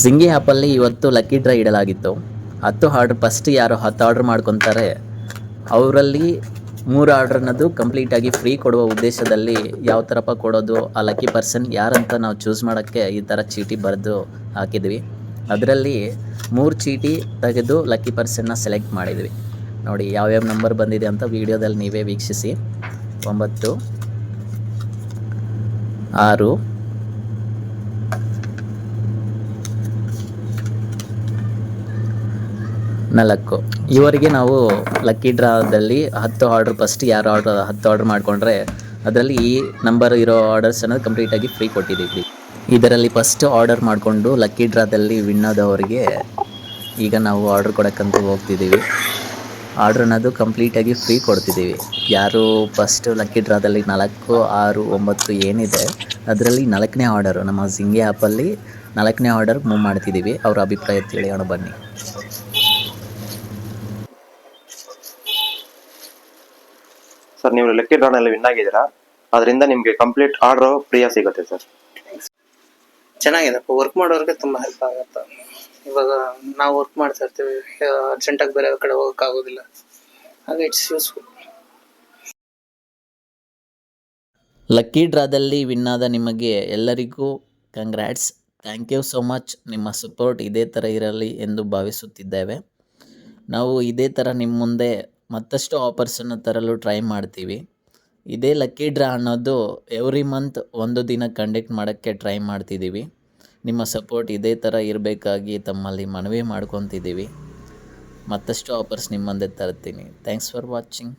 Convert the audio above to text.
ಜಿಂಗಿ ಆ್ಯಪಲ್ಲಿ ಇವತ್ತು lucky draw ಇಡಲಾಗಿತ್ತು. ಹತ್ತು ಆರ್ಡ್ರ್ ಫಸ್ಟ್ ಯಾರು ಹತ್ತು ಆರ್ಡ್ರ್ ಮಾಡ್ಕೊತಾರೆ, ಅವರಲ್ಲಿ ಮೂರು ಆರ್ಡ್ರ್ ಅನ್ನೋದು ಕಂಪ್ಲೀಟಾಗಿ ಫ್ರೀ ಕೊಡುವ ಉದ್ದೇಶದಲ್ಲಿ ಯಾವ ಥರಪ್ಪ ಕೊಡೋದು, ಆ ಲಕ್ಕಿ ಪರ್ಸನ್ ಯಾರಂತ ನಾವು ಚೂಸ್ ಮಾಡೋಕ್ಕೆ ಈ ಥರ ಚೀಟಿ ಬರೆದು ಹಾಕಿದ್ವಿ. ಅದರಲ್ಲಿ ಮೂರು ಚೀಟಿ ತೆಗೆದು ಲಕ್ಕಿ ಪರ್ಸನ್ನ ಸೆಲೆಕ್ಟ್ ಮಾಡಿದ್ವಿ. ನೋಡಿ ಯಾವ್ಯಾವ ನಂಬರ್ ಬಂದಿದೆ ಅಂತ ವಿಡಿಯೋದಲ್ಲಿ ನೀವೇ ವೀಕ್ಷಿಸಿ. ಒಂಬತ್ತು, ಆರು ನಾಲ್ಕು. ಇವರಿಗೆ ನಾವು ಲಕ್ಕಿ ಡ್ರಾದಲ್ಲಿ ಹತ್ತು ಆರ್ಡ್ರ್ ಫಸ್ಟ್ ಯಾರು ಆರ್ಡ್ರ್ ಹತ್ತು ಆರ್ಡ್ರ್ ಮಾಡಿಕೊಂಡ್ರೆ ಅದರಲ್ಲಿ ಈ ನಂಬರ್ ಇರೋ ಆರ್ಡರ್ಸ್ ಅನ್ನೋದು ಕಂಪ್ಲೀಟಾಗಿ ಫ್ರೀ ಕೊಟ್ಟಿದ್ದೀವಿ. ಇದರಲ್ಲಿ ಫಸ್ಟ್ ಆರ್ಡರ್ ಮಾಡಿಕೊಂಡು ಲಕ್ಕಿ ಡ್ರಾದಲ್ಲಿ ವಿನ್ ಆದವರಿಗೆ ಈಗ ನಾವು ಆರ್ಡ್ರ್ ಕೊಡೋಕ್ಕಂತ ಹೋಗ್ತಿದ್ದೀವಿ. ಆರ್ಡ್ರ್ ಅನ್ನೋದು ಕಂಪ್ಲೀಟಾಗಿ ಫ್ರೀ ಕೊಡ್ತಿದ್ದೀವಿ. ಯಾರು ಫಸ್ಟ್ ಲಕ್ಕಿ ಡ್ರಾದಲ್ಲಿ ನಾಲ್ಕು, ಆರು, ಒಂಬತ್ತು ಏನಿದೆ ಅದರಲ್ಲಿ ನಾಲ್ಕನೇ ಆರ್ಡರು ನಮ್ಮ ಜಿಂಗೆ ಆ್ಯಪಲ್ಲಿ ನಾಲ್ಕನೇ ಆರ್ಡರ್ ಮೂವ್ ಮಾಡ್ತಿದ್ದೀವಿ. ಅವ್ರ ಅಭಿಪ್ರಾಯ ತಿಳಿಯೋಣ ಬನ್ನಿ. ಸರ್ ನೀವು ಲಕ್ಕಿ ಡ್ರಾನಲ್ಲಿ ವಿನ್ ಆಗಿದ್ದೀರಾ? ಅದರಿಂದ ನಿಮಗೆ ಕಂಪ್ಲೀಟ್ ಆರ್ಡರ್ ಫ್ರೀಯಾಗಿ ಸಿಗುತ್ತೆ ಸರ್. ಚೆನ್ನಾಗಿದೆ. ವರ್ಕ್ ಮಾಡೋರಿಗೆ ತುಂಬ ಹೆಲ್ಪ್ ಆಗುತ್ತೆ. ಇವಾಗ ನಾವು ವರ್ಕ್ ಮಾಡ್ತಾ ಇರ್ತೀವಿ. ಅರ್ಜೆಂಟಾಗಿ ಬೇರೆ ಕಡೆ ಹೋಗೋಕ್ಕಾಗೋದಿಲ್ಲ. ಹಾಗೆ ಇಟ್ಸ್ ಯೂಸ್ಫುಲ್ ಲಕ್ಕಿ ಡ್ರಾದಲ್ಲಿ ವಿನ್ ಆದ ನಿಮಗೆ ಎಲ್ಲರಿಗೂ congrats thank you so much ನಿಮ್ಮ ಸಪೋರ್ಟ್ ಇದೇ ಥರ ಇರಲಿ ಎಂದು ಭಾವಿಸುತ್ತಿದ್ದೇವೆ. ನಾವು ಇದೇ ಥರ ನಿಮ್ಮ ಮುಂದೆ ಮತ್ತಷ್ಟು ಆಫರ್ಸನ್ನು ತರಲು ಟ್ರೈ ಮಾಡ್ತೀವಿ. ಇದೇ ಲಕ್ಕಿ ಡ್ರಾ ಅನ್ನೋದು ಎವ್ರಿ ಮಂತ್ ಒಂದು ದಿನ ಕಂಡಕ್ಟ್ ಮಾಡೋಕ್ಕೆ ಟ್ರೈ ಮಾಡ್ತಿದ್ದೀವಿ. ನಿಮ್ಮ ಸಪೋರ್ಟ್ ಇದೇ ಥರ ಇರಬೇಕಾಗಿ ತಮ್ಮಲ್ಲಿ ಮನವಿ ಮಾಡ್ಕೊತಿದ್ದೀವಿ. ಮತ್ತಷ್ಟು ಆಫರ್ಸ್ ನಿಮ್ಮ ಮುಂದೆ ತರ್ತೀನಿ. Thanks for watching